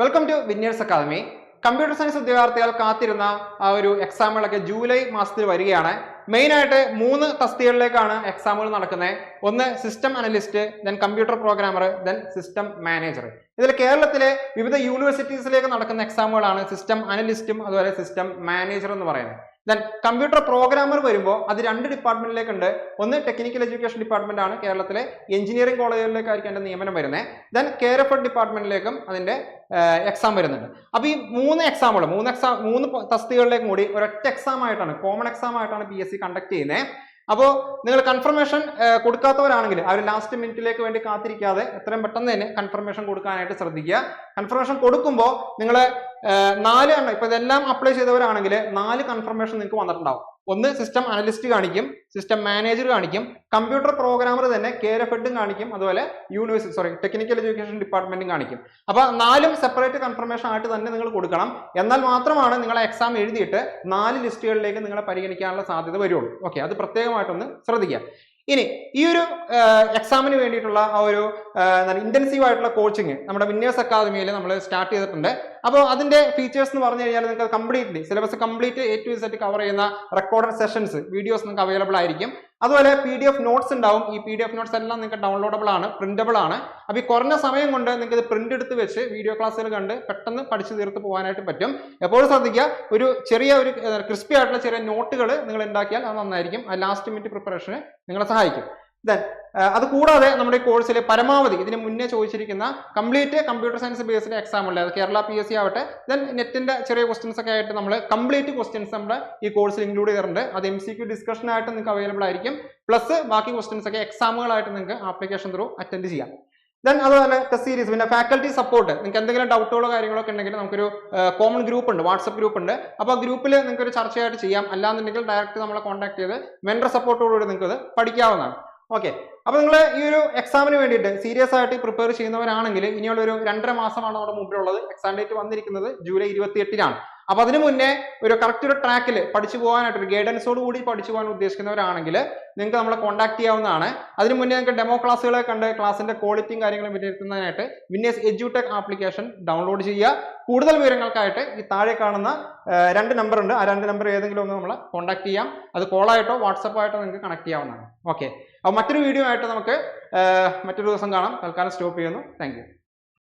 Welcome to Winners academy computer science ഉദ്യോഗാർത്ഥികൾ കാത്തിരുന്ന ആ ഒരു എക്സാമുകളൊക്കെ ജൂലൈ മാസത്തിൽ വരികയാണ്. മെയിൻ ആയിട്ട് മൂന്ന് തസ്തികളിലേക്കാണ് എക്സാമുകൾ നടക്കുന്നത്. ഒന്ന് system analyst then computer programmer then system manager ഇതിൽ കേരളത്തിലെ വിവിധ യൂണിവേഴ്സിറ്റീസിലേക്ക് നടക്കുന്ന എക്സാമുകളാണ് സിസ്റ്റം അനലിസ്റ്റും അതുപോലെ സിസ്റ്റം മാനേജർ എന്ന് പറയുന്നത്. ദെൻ കമ്പ്യൂട്ടർ പ്രോഗ്രാമർ വരുമ്പോൾ അത് രണ്ട് ഡിപ്പാർട്ട്മെന്റിലേക്കുണ്ട് ഒന്ന് ടെക്നിക്കൽ എഡ്യൂക്കേഷൻ ഡിപ്പാർട്ട്മെന്റ് ആണ് കേരളത്തിലെ എഞ്ചിനീയറിംഗ് കോളേജുകളിലേക്കായിരിക്കും അതിന്റെ നിയമനം വരുന്നത് ദെൻ കെയർ എഫ് ഡിപ്പാർട്ട്മെന്റിലേക്കും അതിന്റെ എക്സാം വരുന്നുണ്ട്. അപ്പൊ ഈ മൂന്ന് എക്സാമുകൾ മൂന്ന് എക്സാം മൂന്ന് തസ്തികളിലേക്കും കൂടി ഒരൊറ്റ എക്സാം ആയിട്ടാണ് കോമൺ എക്സാം ആയിട്ടാണ് പി എസ് സി കണ്ടക്ട് ചെയ്യുന്നത് അപ്പോൾ നിങ്ങൾ കൺഫർമേഷൻ കൊടുക്കാത്തവരാണെങ്കിൽ അവർ ലാസ്റ്റ് മിനിറ്റിലേക്ക് വേണ്ടി കാത്തിരിക്കാതെ എത്രയും പെട്ടെന്ന് തന്നെ കൺഫർമേഷൻ കൊടുക്കാനായിട്ട് ശ്രദ്ധിക്കുക. കൺഫർമേഷൻ കൊടുക്കുമ്പോൾ നിങ്ങൾ നാല് എണ്ണം. ഇപ്പൊ ഇതെല്ലാം അപ്ലൈ ചെയ്തവരാണെങ്കിൽ നാല് കൺഫർമേഷൻ നിങ്ങൾക്ക് വന്നിട്ടുണ്ടാവും. ഒന്ന് സിസ്റ്റം അനലിസ്റ്റ് കാണിക്കും സിസ്റ്റം മാനേജർ കാണിക്കും കമ്പ്യൂട്ടർ പ്രോഗ്രാമർ തന്നെ കെയർ എഫ് ഹെഡും കാണിക്കും അതുപോലെ യൂണിവേഴ്സിറ്റി സോറി ടെക്നിക്കൽ എഡ്യൂക്കേഷൻ ഡിപ്പാർട്ട്മെന്റും കാണിക്കും. അപ്പൊ നാലും സെപ്പറേറ്റ് കൺഫർമേഷൻ ആയിട്ട് തന്നെ നിങ്ങൾ കൊടുക്കണം. എന്നാൽ മാത്രമാണ് നിങ്ങൾ എക്സാം എഴുതിയിട്ട് നാല് ലിസ്റ്റുകളിലേക്ക് നിങ്ങളെ പരിഗണിക്കാനുള്ള സാധ്യത വരുള്ളൂ. ഓക്കെ അത് പ്രത്യേകമായിട്ടൊന്ന് ശ്രദ്ധിക്കുക. ഇനി ഈ ഒരു എക്സാമിന് വേണ്ടിയിട്ടുള്ള ആ ഒരു ഇന്റൻസീവ് ആയിട്ടുള്ള കോച്ചിങ് നമ്മുടെ വിന്നേഴ്സ് അക്കാദമിയിൽ നമ്മൾ സ്റ്റാർട്ട് ചെയ്തിട്ടുണ്ട്. അപ്പോൾ അതിന്റെ ഫീച്ചേഴ്സ് എന്ന് പറഞ്ഞു കഴിഞ്ഞാൽ നിങ്ങൾക്ക് completely syllabus complete A to Z cover ചെയ്യുന്ന റെക്കോർഡഡ് സെഷൻസ് വീഡിയോസ് നിങ്ങൾക്ക് അവൈലബിൾ ആയിരിക്കും. അതുപോലെ പി ഡി എഫ് നോട്ട്സ് ഉണ്ടാവും. ഈ പി ഡി എഫ് നോട്ട്സ് എല്ലാം നിങ്ങൾക്ക് ഡൗൺലോഡബിൾ ആണ് പ്രിന്റബിൾ ആണ്. അപ്പോൾ ഈ കുറഞ്ഞ സമയം കൊണ്ട് നിങ്ങൾക്ക് ഇത് പ്രിന്റ് എടുത്ത് വെച്ച് വീഡിയോ ക്ലാസ്സുകൾ കണ്ട് പെട്ടെന്ന് പഠിച്ചു തീർത്ത് പോകാനായിട്ട് പറ്റും. എപ്പോഴും ശ്രദ്ധിക്കുക ഒരു ചെറിയ ഒരു ക്രിസ്പി ആയിട്ടുള്ള ചെറിയ നോട്ടുകൾ നിങ്ങൾ ഉണ്ടാക്കിയാൽ അത് നന്നായിരിക്കും. ആ ലാസ്റ്റ് മിനിറ്റ് പ്രിപ്പറേഷന് നിങ്ങളെ സഹായിക്കും. ദെൻ അത് കൂടാതെ നമ്മുടെ ഈ കോഴ്സിൽ പരമാവധി ഇതിന് മുന്നേ ചോദിച്ചിരിക്കുന്ന complete computer science based exam ഉള്ളത് കേരള പി എസ് സി ആവട്ടെ. ദെൻ നെറ്റിന്റെ ചെറിയ ക്വസ്റ്റ്യൻസ് ഒക്കെ ആയിട്ട് നമ്മൾ കംപ്ലീറ്റ് ക്വസ്റ്റ്യൻസ് നമ്മുടെ ഈ കോഴ്സിൽ ഇൻക്ലൂഡ് ചെയ്തിട്ടുണ്ട്. അത് എം സി ക്യു ഡിസ്കഷൻ ആയിട്ട് നിങ്ങൾക്ക് അവൈലബിൾ ആയിരിക്കും. പ്ലസ് ബാക്കി ക്വസ്റ്റ്യൻസ് ഒക്കെ എക്സാമുകളായിട്ട് നിങ്ങൾക്ക് ആപ്ലിക്കേഷൻ ത്രൂ അറ്റൻഡ് ചെയ്യാം. ദെൻ അതുപോലെ ടെസ്റ്റ് സീരീസ് പിന്നെ ഫാക്കൽറ്റി സപ്പോർട്ട് നിങ്ങൾക്ക് എന്തെങ്കിലും ഡൗട്ടുകളോ കാര്യങ്ങളൊക്കെ ഉണ്ടെങ്കിൽ നമുക്കൊരു കോമൺ ഗ്രൂപ്പ് ഉണ്ട് വാട്സപ്പ് ഗ്രൂപ്പ് ഉണ്ട്. അപ്പോൾ ആ ഗ്രൂപ്പിൽ നിങ്ങൾക്ക് ഒരു ചർച്ചയായിട്ട് ചെയ്യാം. അല്ലാന്നുണ്ടെങ്കിൽ ഡയറക്റ്റ് നമ്മളെ കോൺടാക്ട് ചെയ്ത് മെൻഡർ സപ്പോർട്ടോടുകൂടി നിങ്ങൾക്ക് ഇത് പഠിക്കാവുന്നതാണ്. ഓക്കെ അപ്പോൾ നിങ്ങൾ ഈ ഒരു എക്സാമിന് വേണ്ടിയിട്ട് സീരിയസ് ആയിട്ട് പ്രിപ്പയർ ചെയ്യുന്നവരാണെങ്കിൽ ഇനിയുള്ള ഒരു രണ്ടര മാസമാണ് നമ്മുടെ മുമ്പിലുള്ളത്. എക്സാം ഡേറ്റ് വന്നിരിക്കുന്നത് ജൂലൈ ഇരുപത്തി എട്ടിനാണ് അപ്പൊ അതിനു മുന്നേ ഒരു കറക്റ്റ് ഒരു ട്രാക്കിൽ പഠിച്ചു പോകാനായിട്ട് ഒരു ഗൈഡൻസോട് കൂടി പഠിച്ചു പോകാൻ ഉദ്ദേശിക്കുന്നവരാണെങ്കിൽ നിങ്ങൾക്ക് നമ്മളെ കോൺടാക്ട് ചെയ്യാവുന്നതാണ്. അതിനു മുന്നേ നിങ്ങൾക്ക് ഡെമോ ക്ലാസ്സുകളെ കണ്ട് ക്ലാസിന്റെ ക്വാളിറ്റിയും കാര്യങ്ങളും വിലയിരുത്തുന്നതിനായിട്ട് വിന്നേഴ്സ് എഡ്യൂടെക് ആപ്ലിക്കേഷൻ ഡൗൺലോഡ് ചെയ്യുക. കൂടുതൽ വിവരങ്ങൾക്കായിട്ട് ഈ താഴെ കാണുന്ന രണ്ട് നമ്പർ ഉണ്ട്. ആ രണ്ട് നമ്പർ ഏതെങ്കിലും ഒന്ന് നമ്മൾ കോൺടാക്ട് ചെയ്യാം. അത് കോളായിട്ടോ വാട്സപ്പായിട്ടോ നിങ്ങൾക്ക് കണക്ട് ചെയ്യാവുന്നതാണ്. ഓക്കെ അപ്പോൾ മറ്റൊരു വീഡിയോ ആയിട്ട് നമുക്ക് മറ്റൊരു ദിവസം കാണാം. തൽക്കാലം സ്റ്റോപ്പ് ചെയ്യുന്നു. താങ്ക്